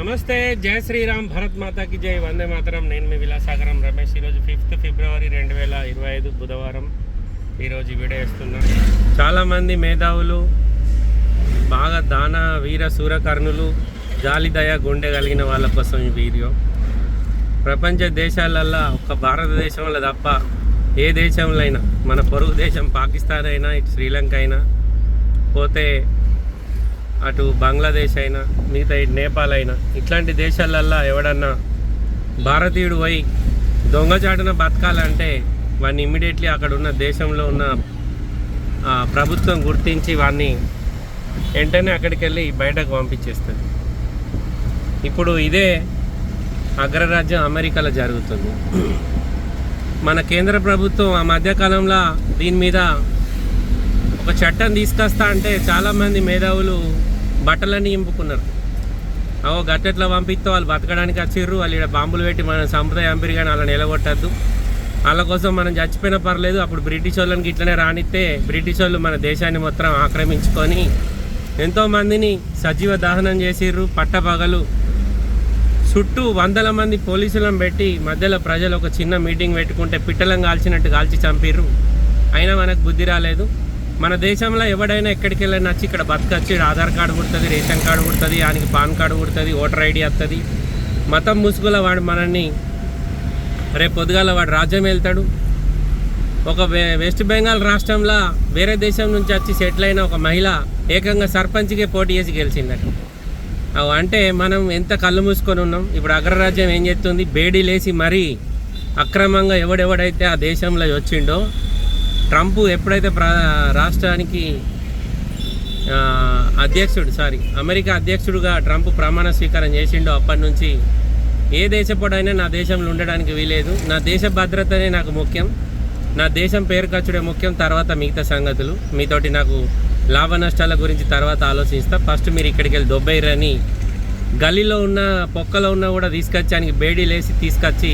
నమస్తే జై శ్రీరామ్ భరత్ మాతాకి జై వందే మాతరం. నేను మీ విలాసాగరం రమేష్. ఈరోజు ఫిఫ్త్ ఫిబ్రవరి రెండు వేల ఇరవై ఐదు బుధవారం. ఈరోజు ఈ వీడియో చాలామంది మేధావులు బాగా దాన వీర సూరకర్ణులు జాలిదయ గుండె కలిగిన వాళ్ళ కోసం ఈ వీడియో. ప్రపంచ దేశాలల్లో ఒక భారతదేశంలో తప్ప ఏ దేశంలో అయినా మన పొరుగు దేశం పాకిస్తాన్ అయినా ఇటు శ్రీలంక అయినా పోతే అటు బంగ్లాదేశ్ అయినా మిగతా ఇటు నేపాల్ అయినా ఇట్లాంటి దేశాలల్లో ఎవడన్నా భారతీయుడు పోయి దొంగచాటున బతకాలంటే వాడిని ఇమ్మీడియట్లీ అక్కడ ఉన్న దేశంలో ఉన్న ఆ, ప్రభుత్వం గుర్తించి వాడిని వెంటనే అక్కడికి వెళ్ళి బయటకు పంపించేస్తుంది. ఇప్పుడు ఇదే అగ్రరాజ్యం అమెరికాలో జరుగుతుంది. మన కేంద్ర ప్రభుత్వం ఆ మధ్యకాలంలో దీని మీద ఒక చట్టం తీసుకొస్తా అంటే చాలామంది మేధావులు బట్టలన్నీ ఇంపుకున్నారు. అవో గట్టెట్లా పంపిస్తే వాళ్ళు బతకడానికి వచ్చిర్రు. వాళ్ళు ఇక్కడ బాంబులు పెట్టి మన సంప్రదాయ అంపిరి కానీ వాళ్ళని నిలగొట్టద్దు వాళ్ళ కోసం మనం చచ్చిపోయినా పర్లేదు. అప్పుడు బ్రిటిష్ వాళ్ళకి ఇట్లనే రానిస్తే బ్రిటిష్ వాళ్ళు మన దేశాన్ని మొత్తం ఆక్రమించుకొని ఎంతోమందిని సజీవ దహనం చేసిర్రు. పట్టపగలు చుట్టూ వందల మంది పోలీసులను పెట్టి మధ్యలో ప్రజలు ఒక చిన్న మీటింగ్ పెట్టుకుంటే పిట్టలను కాల్చినట్టు కాల్చి చంపిర్రు. అయినా మనకు బుద్ధి రాలేదు. మన దేశంలో ఎవడైనా ఎక్కడికి వెళ్ళినా వచ్చి ఇక్కడ బతకచ్చు ఆధార్ కార్డు కుడుతుంది రేషన్ కార్డు కుడుతుంది ఆయనకి పాన్ కార్డు కుడుతుంది ఓటర్ ఐడి వస్తుంది మతం ముసుగుల వాడు మనల్ని రేపు పొద్దుగాల వాడు రాజ్యం వెళ్తాడు. ఒక వెస్ట్ బెంగాల్ రాష్ట్రంలో వేరే దేశం నుంచి వచ్చి సెటిల్ అయిన ఒక మహిళ ఏకంగా సర్పంచ్కే పోటీ చేసి గెలిచిందట. అవి అంటే మనం ఎంత కళ్ళు మూసుకొని ఉన్నాం ఇప్పుడు అగ్రరాజ్యం ఏం చేస్తుంది? బేడీ లేసి మరీ అక్రమంగా ఎవడెవడైతే ఆ దేశంలో వచ్చిండో ట్రంప్ ఎప్పుడైతే రాష్ట్రానికి అధ్యక్షుడు సారీ అమెరికా అధ్యక్షుడుగా ట్రంప్ ప్రమాణ స్వీకారం చేసిండో అప్పటి నుంచి ఏ దేశపోడైనా నా దేశంలో ఉండడానికి వీలేదు. నా దేశ భద్రతనే నాకు ముఖ్యం. నా దేశం పేరు ఖర్చుడే ముఖ్యం. తర్వాత మిగతా సంగతులు. మీతోటి నాకు లాభ నష్టాల గురించి తర్వాత ఆలోచిస్తా. ఫస్ట్ మీరు ఇక్కడికి వెళ్ళి దొబ్బైరని గల్లీలో ఉన్న పొక్కలో ఉన్న కూడా తీసుకొచ్చి ఆయనకి బేడీ లేసి తీసుకొచ్చి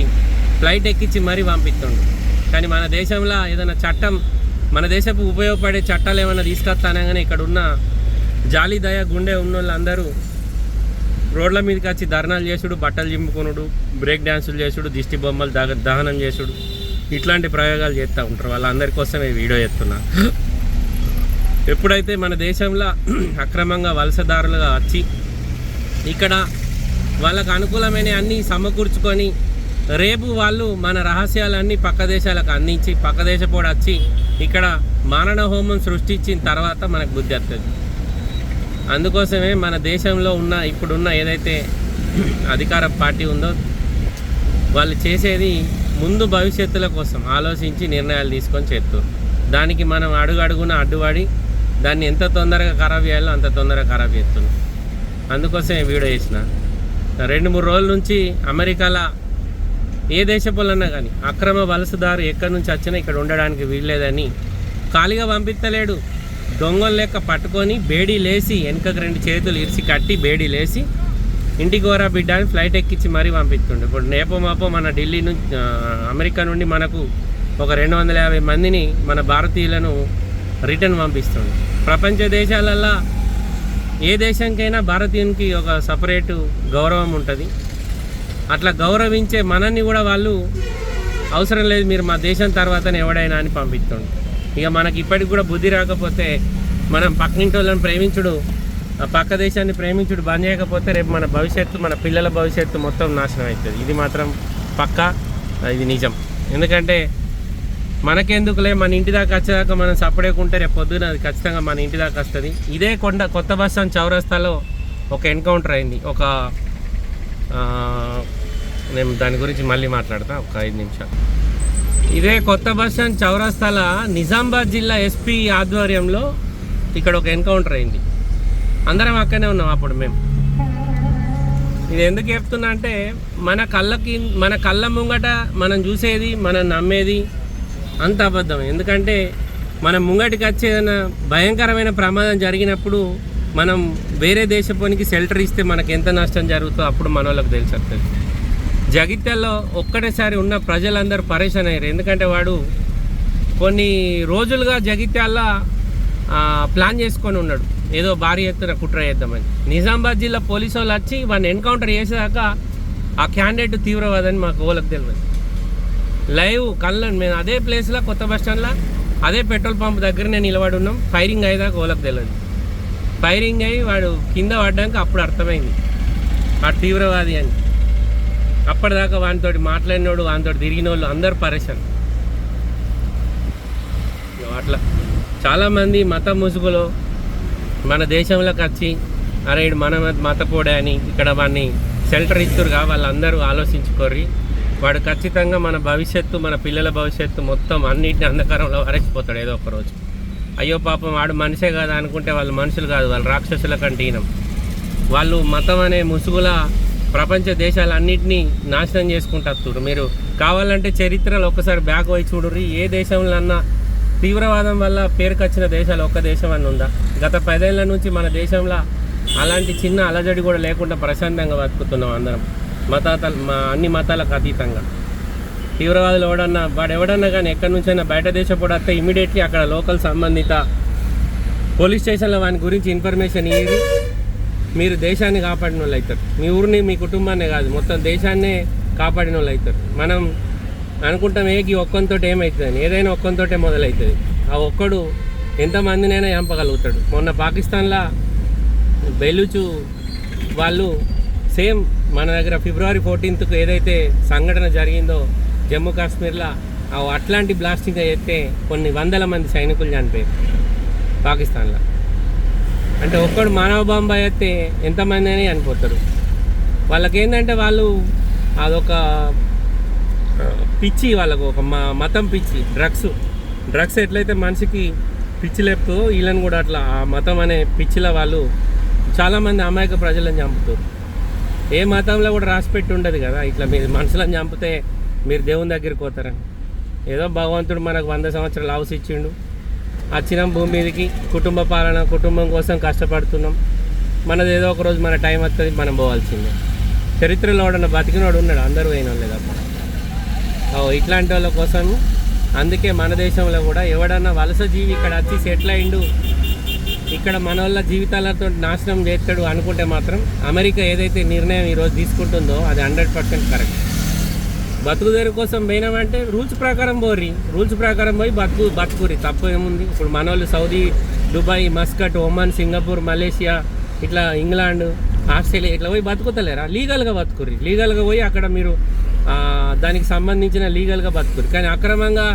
ఫ్లైట్ ఎక్కించి మరీ పంపిస్తుండు. కానీ మన దేశంలో ఏదైనా చట్టం మన దేశపు ఉపయోగపడే చట్టాలు ఏమైనా తీసుకొస్తానగానే ఇక్కడ ఉన్న జాలి దయ గుండె ఉన్నోళ్ళందరూ రోడ్ల మీదకి వచ్చి ధర్నాలు చేసుడు బట్టలు చింపుకునుడు బ్రేక్ డ్యాన్సులు చేసుడు దిష్టి బొమ్మలు దహ దహనం చేసుడు ఇట్లాంటి ప్రయోగాలు చేస్తూ ఉంటారు. వాళ్ళందరి కోసం ఈ వీడియో చేస్తున్నా. ఎప్పుడైతే మన దేశంలో అక్రమంగా వలసదారులుగా వచ్చి ఇక్కడ వాళ్ళకు అనుకూలమైన అన్నీ సమకూర్చుకొని రేపు వాళ్ళు మన రహస్యాలన్నీ పక్క దేశాలకు అందించి పక్క దేశపోడు వచ్చి ఇక్కడ మారణ హోమం సృష్టించిన తర్వాత మనకు బుద్ధి వస్తుంది అందుకోసమే మన దేశంలో ఉన్న ఇప్పుడున్న ఏదైతే అధికార పార్టీ ఉందో వాళ్ళు చేసేది ముందు భవిష్యత్తుల కోసం ఆలోచించి నిర్ణయాలు తీసుకొని చేస్తారు దానికి మనం అడుగు అడుగున అడ్డుపడి దాన్ని ఎంత తొందరగా ఖరాబ్ చేయాలో అంత తొందరగా ఖరాబ్ చేస్తున్నాం అందుకోసం వీడియో చేసిన. రెండు మూడు రోజుల నుంచి అమెరికాలో ఏ దేశపోలన్నా కానీ అక్రమ వలసదారు ఎక్కడి నుంచి వచ్చినా ఇక్కడ ఉండడానికి వీల్లేదని ఖాళీగా పంపించలేడు దొంగల లెక్క పట్టుకొని బేడీ లేసి వెనకకు రెండు చేతులు ఇరిచి కట్టి బేడీ లేసి ఇంటికి వరా బిడ్డ అని ఫ్లైట్ ఎక్కించి మరీ పంపిస్తుండే. ఇప్పుడు నేపో మాపో మన ఢిల్లీ నుంచి అమెరికా నుండి మనకు ఒక రెండు వందల యాభై మందిని మన భారతీయులను రిటర్న్ పంపిస్తుండే. ప్రపంచ దేశాలల్లో ఏ దేశంకైనా భారతీయునికి ఒక సపరేటు గౌరవం ఉంటుంది. అట్లా గౌరవించే మనల్ని కూడా వాళ్ళు అవసరం లేదు మీరు మా దేశం తర్వాతనే ఎవడైనా అని పంపిస్తుండు ఇక మనకి ఇప్పటికి కూడా బుద్ధి రాకపోతే మనం పక్కింటి వాళ్ళని ప్రేమించుడు ఆ పక్క దేశాన్ని ప్రేమించుడు బంద్ చేయకపోతే రేపు మన భవిష్యత్తు మన పిల్లల భవిష్యత్తు మొత్తం నాశనం అవుతుంది ఇది మాత్రం పక్కా ఇది నిజం. ఎందుకంటే మనకెందుకులే మన ఇంటి దాకా వచ్చేదాకా మనం సపడేకుంటే రేపు పొద్దున అది ఖచ్చితంగా మన ఇంటి దాకా వస్తుంది. ఇదే కొండ కొత్త బస్ చౌరస్తాలో ఒక ఎన్కౌంటర్ అయింది. ఒక నేను దాని గురించి మళ్ళీ మాట్లాడతా ఒక ఐదు నిమిషాలు. ఇదే కొత్త బస్ స్టాండ్ చౌరస్తాల నిజామాబాద్ జిల్లా ఎస్పీ ఆధ్వర్యంలో ఇక్కడ ఒక ఎన్కౌంటర్ అయింది. అందరం అక్కడనే ఉన్నాం అప్పుడు మేము ఇది ఎందుకు చెప్తున్నా అంటే మన కళ్ళకి మన కళ్ళ ముంగట మనం చూసేది మనం నమ్మేది అంత అబద్ధం. ఎందుకంటే మనం ముంగటికి వచ్చేదైనా భయంకరమైన ప్రమాదం జరిగినప్పుడు మనం వేరే దేశపోనికి షెల్టర్ ఇస్తే మనకు ఎంత నష్టం జరుగుతుందో అప్పుడు మన వాళ్ళకి తెలిసి వస్తుంది జగిత్యాల్లో ఒక్కటేసారి ఉన్న ప్రజలందరూ పరేషాన్ అయ్యారు ఎందుకంటే వాడు కొన్ని రోజులుగా జగిత్యాల్లో ప్లాన్ చేసుకొని ఉన్నాడు. ఏదో భారీ ఎత్తున కుట్ర చేద్దామని. నిజామాబాద్ జిల్లా పోలీసు వాళ్ళు వచ్చి వాడిని ఎన్కౌంటర్ చేసేదాకా ఆ క్యాండిడేట్ తీవ్రవాదని మాకు ఓలకు తెలియదు లైవ్ కళ్ళ మేము అదే ప్లేస్లో కొత్త బస్ స్టాండ్లో అదే పెట్రోల్ పంప్ దగ్గరనే నిలబడి ఉన్నాం ఫైరింగ్ అయ్యేదాకా ఓలకు తెలియదు ఫైరింగ్ అయ్యి వాడు కింద పడ్డాక అప్పుడు అర్థమైంది. వాడు తీవ్రవాది అని. అప్పటిదాకా వానితోటి మాట్లాడినోడు వానితో తిరిగిన వాళ్ళు అందరు పరేషన్ అట్లా. చాలామంది మత ముసుగులో మన దేశంలోకి వచ్చి అరే ఈడు మన మతపోడే అని ఇక్కడ వాడిని షెల్టర్ ఇస్తురుగా వాళ్ళందరూ ఆలోచించుకోర్రి. వాడు ఖచ్చితంగా మన భవిష్యత్తు మన పిల్లల భవిష్యత్తు మొత్తం అన్నిటిని అంధకారంలో వరచిపోతాడు ఏదో ఒక రోజు. అయ్యో పాపం వాడు మనిషే కాదు అనుకుంటే వాళ్ళు మనుషులు కాదు వాళ్ళు రాక్షసుల కంటే ఈనం వాళ్ళు మతం అనే ముసుగుల ప్రపంచ దేశాలన్నింటినీ నాశనం చేసుకుంటారు మీరు కావాలంటే చరిత్రలో ఒక్కసారి బ్యాక్ పోయి చూడుర్రి. ఏ దేశంలో అన్నా తీవ్రవాదం వల్ల పేరుకొచ్చిన దేశాలు ఒక్క దేశం అని ఉందా? గత పదేళ్ళ నుంచి మన దేశంలో అలాంటి చిన్న అలజడి కూడా లేకుండా ప్రశాంతంగా బతుకుతున్నాం అందరం. మతాత మా అన్ని మతాలకు అతీతంగా. తీవ్రవాదులు ఎవడన్నా వాడు ఎవడన్నా కానీ ఎక్కడి నుంచైనా బయట దేశం కూడా వస్తే ఇమీడియట్లీ అక్కడ లోకల్ సంబంధిత పోలీస్ స్టేషన్లో వాని గురించి ఇన్ఫర్మేషన్ ఇవి మీరు దేశాన్ని కాపాడిన వాళ్ళు అవుతారు. మీ ఊరిని మీ కుటుంబాన్నే కాదు మొత్తం దేశాన్నే కాపాడిన వాళ్ళు అవుతారు. మనం అనుకుంటాం ఏకి ఒక్కంతో ఏమవుతుందని ఏదైనా ఒక్కంతోటే మొదలవుతుంది ఆ ఒక్కడు ఎంతమందినైనా చంపగలుగుతాడు. మొన్న పాకిస్తాన్లో బెలుచు వాళ్ళు సేమ్ మన దగ్గర ఫిబ్రవరి ఫోర్టీన్త్కు ఏదైతే సంఘటన జరిగిందో జమ్మూ కాశ్మీర్లో అట్లాంటి బ్లాస్టింగ్ అయితే కొన్ని వందల మంది సైనికులు చనిపోయారు పాకిస్తాన్లో. అంటే ఒక్కడు మానవ బాంబ అయితే ఎంతమంది అని అనిపోతారు వాళ్ళకి ఏంటంటే వాళ్ళు అదొక పిచ్చి వాళ్ళకు ఒక మ- మతం పిచ్చి డ్రగ్స్. డ్రగ్స్ ఎట్లయితే మనిషికి పిచ్చి లేపుతుందో వీళ్ళని కూడా అట్లా ఆ మతం అనే పిచ్చిలో వాళ్ళు చాలామంది అమాయక ప్రజలను చంపుతారు. ఏ మతంలో కూడా రాసిపెట్టి ఉండదు కదా ఇట్లా మీరు మనుషులను చంపితే మీరు దేవుని దగ్గరికి పోతారని. ఏదో భగవంతుడు మనకు వంద సంవత్సరాలు హౌస్ ఇచ్చిండు. వచ్చినాం భూమి మీదకి కుటుంబ పాలన కుటుంబం కోసం కష్టపడుతున్నాం. మనది ఏదో ఒక రోజు మన టైం వస్తుంది మనం పోవాల్సిందే. చరిత్రలో వాడన్న బతికినోడు ఉన్నాడు? అందరూ పోయిన వాళ్ళే ఓ ఇట్లాంటి వాళ్ళ కోసం అందుకే మన దేశంలో కూడా ఎవడన్నా వలస జీవి ఇక్కడ వచ్చి సెటిల్ అయిండు ఇక్కడ మన వాళ్ళ జీవితాలతో నాశనం చేస్తాడు అనుకుంటే మాత్రం అమెరికా ఏదైతే నిర్ణయం ఈరోజు తీసుకుంటుందో అది హండ్రెడ్ పర్సెంట్ కరెక్ట్. బతుకుదేరు కోసం పోయినామంటే రూల్స్ ప్రకారం పోర్రి. రూల్స్ ప్రకారం పోయి బతుకు బతుకురి తప్పు ఏముంది? ఇప్పుడు మన వాళ్ళు Saudi Dubai Muscat Oman Singapore Malaysia ఇట్లా ఇంగ్లాండ్ ఆస్ట్రేలియా ఇట్లా పోయి బతుకుతలేరా? లీగల్గా బతుకురి లీగల్గా పోయి అక్కడ మీరు దానికి సంబంధించిన లీగల్గా బతుకురి కానీ అక్రమంగా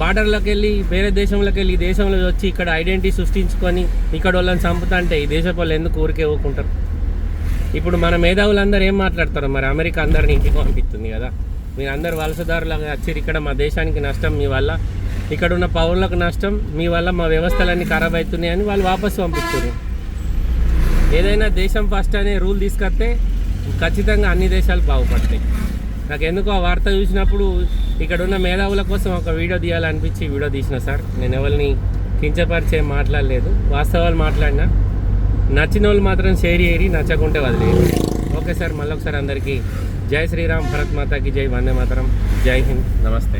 బార్డర్లోకి వెళ్ళి వేరే దేశంలోకి వెళ్ళి ఈ దేశంలో వచ్చి ఇక్కడ ఐడెంటిటీ సృష్టించుకొని ఇక్కడ వాళ్ళని చంపుతా అంటే ఈ దేశ వాళ్ళు ఎందుకు ఊరికే ఊరుకుంటారు? ఇప్పుడు మన మేధావులందరూ ఏం మాట్లాడతారు మరి? అమెరికా అందరిని ఇంటికి పంపిస్తుంది కదా. మీరు అందరు వలసదారులాగా వచ్చారు. ఇక్కడ మా దేశానికి నష్టం మీ వల్ల. ఇక్కడ ఉన్న పౌరులకు నష్టం మీ వల్ల. మా వ్యవస్థలన్నీ ఖరాబ్ అవుతున్నాయని వాళ్ళు వాపసు పంపిస్తారు ఏదైనా దేశం ఫస్ట్ అనే రూల్ తీసుకొస్తే ఖచ్చితంగా అన్ని దేశాలు బాగుపడతాయి. నాకు ఎందుకో ఆ వార్త చూసినప్పుడు ఇక్కడ ఉన్న మేధావుల కోసం ఒక వీడియో తీయాలనిపించి వీడియో తీసిన సార్. నేను ఎవరిని కించపరిచే మాట్లాడలేదు. వాస్తవాలు మాట్లాడినా. నచ్చిన వాళ్ళు మాత్రం షేర్ చేయరి నచ్చకుంటే వదిలేరు ఓకే సార్ మళ్ళొకసారి అందరికీ జై శ్రీరామ్ భరత్ మాతాకి జై వందే మాతరం జై హింద్ నమస్తే